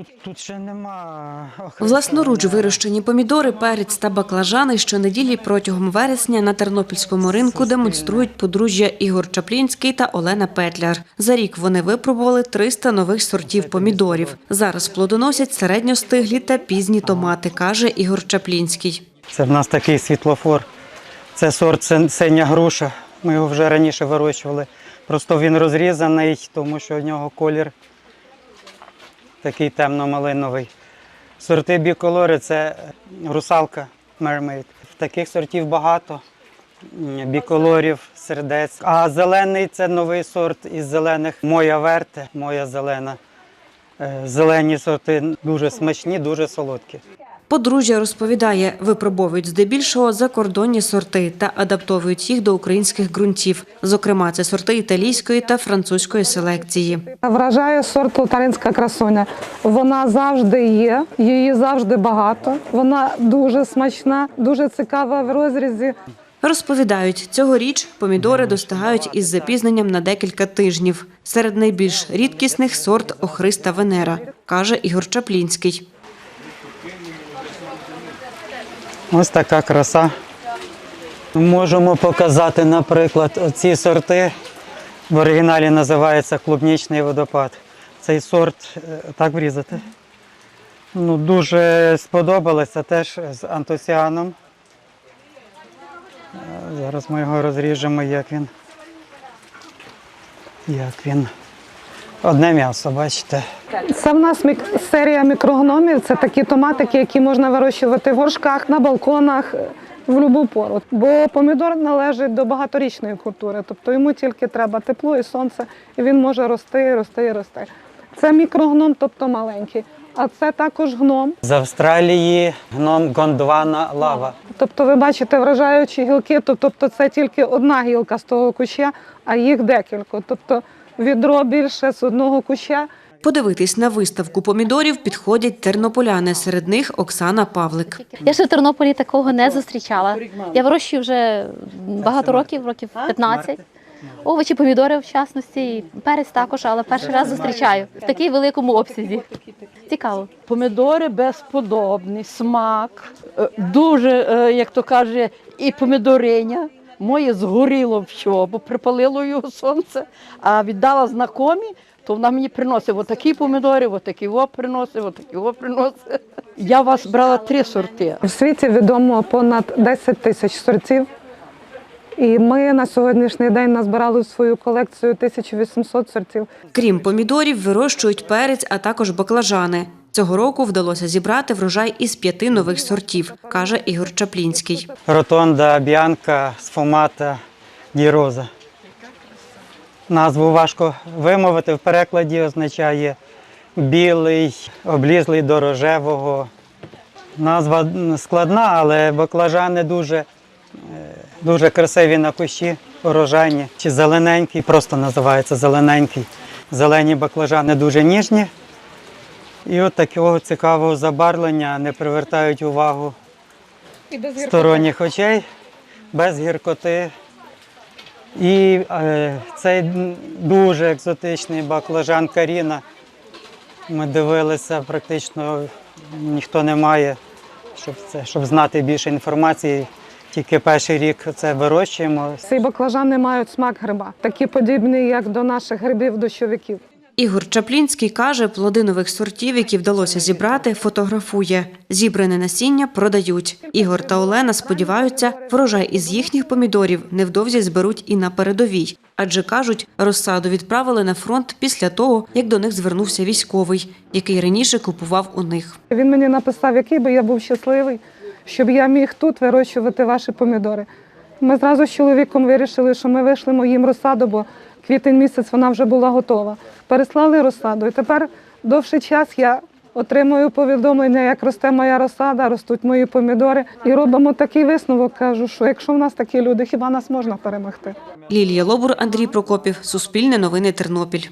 Тут, тут ще нема Власноруч вирощені помідори, перець та баклажани щонеділі протягом вересня на тернопільському ринку демонструють подружжя Ігор Чаплінський та Олена Петляр. За рік вони випробували 300 нових сортів помідорів. Зараз плодоносять середньостиглі та пізні томати, каже Ігор Чаплінський. Це в нас такий світлофор. Це сорт синя груша. Ми його вже раніше вирощували. Просто він розрізаний, тому що в нього колір такий темно-малиновий. Сорти біколори це русалка Mermaid. Таких сортів багато. Біколорів, сердець. А зелений це новий сорт із зелених Моя верте, моя зелена. Е, Зелені сорти дуже смачні, дуже солодкі. Подружжя розповідає, випробовують здебільшого закордонні сорти та адаптовують їх до українських ґрунтів. Зокрема, це сорти італійської та французької селекції. Вражає сорт полтавинська красуня. Вона завжди є, її завжди багато. Вона дуже смачна, дуже цікава в розрізі. Розповідають, цьогоріч помідори достигають із запізненням на декілька тижнів. Серед найбільш рідкісних сорт охриста Венера, каже Ігор Чаплінський. Ось така краса. Можемо показати, наприклад, оці сорти. В оригіналі називається клубнічний водопад. Цей сорт е, так врізати. Ну, дуже сподобалося теж з антосіаном. Е, Зараз ми його розріжемо, як він. Як він. Одне м'ясо, бачите. Це в нас серія мікрогномів. Це такі томатики, які можна вирощувати в горшках, на балконах е, в будь-яку пору. Бо помідор належить до багаторічної культури, тобто йому тільки треба тепло і сонце, і він може рости, рости, і рости. Це мікрогном, тобто маленький. А це також гном. З Австралії гном Гондвана лава. Тобто ви бачите вражаючі гілки, тобто це тільки одна гілка з того куща, а їх декілька. Тобто відро більше з одного куща. Подивитись на виставку помідорів підходять тернополяни. Серед них Оксана Павлик. Я ще в Тернополі такого не зустрічала. Я вирощую вже багато років, років 15. Овочі, помідори в частності, і перець також, але перший раз зустрічаю в такій великому обсязі. Цікаво. Помідори безподобні, смак, е, дуже, е, як то каже, і помідориня. Моє згоріло все, бо припалило його сонце, а віддала знакомі, то вона мені приносить отакі помідори, отакі о приносить, отакі о приносить. Я у вас брала три сорти. В світі відомо понад 10 тисяч сортів. І ми на сьогоднішній день назбирали в свою колекцію 1800 сортів. Крім помідорів, вирощують перець, а також баклажани. Цього року вдалося зібрати врожай із п'яти нових сортів, каже Ігор Чаплінський. Ротонда, Б'янка, Сфомата, Діроза. Назву важко вимовити, в перекладі означає білий, облізлий до рожевого. Назва складна, але баклажани дуже, е, дуже красиві на кущі, урожайні. Чи зелененький, просто називається зелененький. Зелені баклажани дуже ніжні. І от такого цікавого забарвлення не привертають увагу сторонніх очей, без гіркоти. І е, цей дуже екзотичний баклажан Каріна. Ми дивилися, практично ніхто не має, щоб, це, щоб знати більше інформації. Тільки перший рік це вирощуємо. Ці баклажани мають смак гриба, такі подібні, як до наших грибів дощовиків. Ігор Чаплінський каже, плоди нових сортів, які вдалося зібрати, фотографує. Зібране насіння продають. Ігор та Олена сподіваються, врожай із їхніх помідорів невдовзі зберуть і на передовій. Адже кажуть, розсаду відправили на фронт після того, як до них звернувся військовий, який раніше купував у них. Він мені написав, який би я був щасливий, щоб я міг тут вирощувати ваші помідори. Ми зразу з чоловіком вирішили, що ми вийшли їм розсаду, бо квітень місяць вона вже була готова. Переслали розсаду. І тепер довший час я отримую повідомлення, як росте моя розсада, ростуть мої помідори. І робимо такий висновок. Кажу, що якщо в нас такі люди, хіба нас можна перемогти? Лілія Лобур, Андрій Прокопів, Суспільне новини Тернопіль.